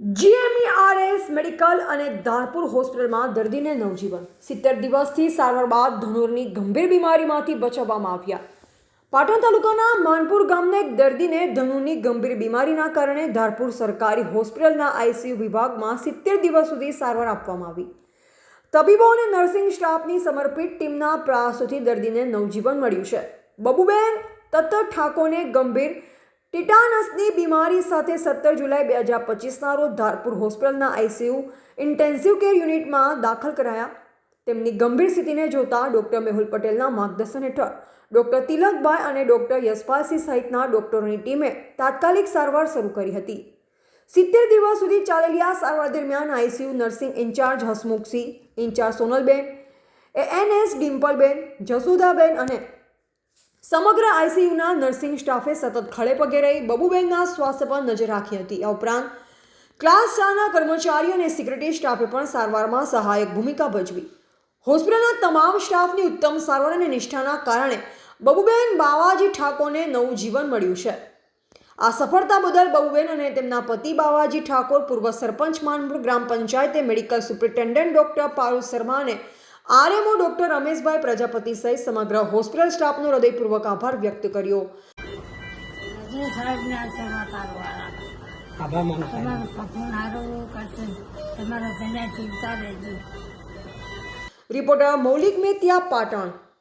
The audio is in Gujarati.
જીએમઈઆરએસ મેડિકલ અને ધારપુર હોસ્પિટલમાં દર્દીને નવજીવન. સિત્તેર દિવસથી સારવાર બાદ ધનુરની ગંભીર બીમારીમાંથી બચાવવામાં આવ્યા. પાટણ તાલુકાના માનપુર ગામના એક દર્દીને ધનુની ગંભીર બીમારીના કારણે ધારપુર સરકારી હોસ્પિટલના આઈસીયુ વિભાગમાં સિત્તેર દિવસ સુધી સારવાર આપવામાં આવી. તબીબો અને નર્સિંગ સ્ટાફની સમર્પિત ટીમના પ્રયાસોથી દર્દીને નવજીવન મળ્યું છે. બબુબેન તત્ત ઠાકોરને ગંભીર ટિટાનસની બીમારી સાથે સત્તર જુલાઈ બે હજાર પચીસના રોજ ધારપુર હોસ્પિટલના આઈસીયુ ઇન્ટેન્સિવ કેર યુનિટમાં દાખલ કરાયા. તેમની ગંભીર સ્થિતિને જોતા ડોક્ટર મેહુલ પટેલના માર્ગદર્શન હેઠળ ડોક્ટર તિલકભાઈ અને ડોક્ટર યશપાલસિંહ સહિતના ડોક્ટરોની ટીમે તાત્કાલિક સારવાર શરૂ કરી હતી. સિત્તેર દિવસ સુધી ચાલેલી આ સારવાર દરમિયાન ICU nursing incharge Hasmukhsinh incharge Sonalben, ANS Dimpleben, Jasudaben અને સમગ્ર આઈસીયુના નર્સિંગ સ્ટાફે સતત ખડે પગે રહી બબુબેનના સ્વાસ્થ્ય પર નજર રાખી હતી. આ ઉપરાંત ક્લાસ ચારના કર્મચારી અને સિક્યુરિટી સ્ટાફે પણ સારવારમાં સહાયક ભૂમિકા ભજવી. હોસ્પિટલના તમામ સ્ટાફની ઉત્તમ સારવાર અને નિષ્ઠાના કારણે બબુબેન બાવાજી ઠાકોરને નવું જીવન મળ્યું છે. આ સફળતા બદલ બબુબેન અને તેમના પતિ બાવાજી ઠાકોર પૂર્વ સરપંચ માનપુર ગ્રામ પંચાયતે medical superintendent doctor Parul Sharma અને આરએમઓ ડોક્ટર રમેશભાઈ પ્રજાપતિ સહિત સમગ્ર હોસ્પિટલ સ્ટાફનો હૃદયપૂર્વક આભાર વ્યક્ત કર્યો. રિપોર્ટર મૌલિક મેતિયા પાટણ.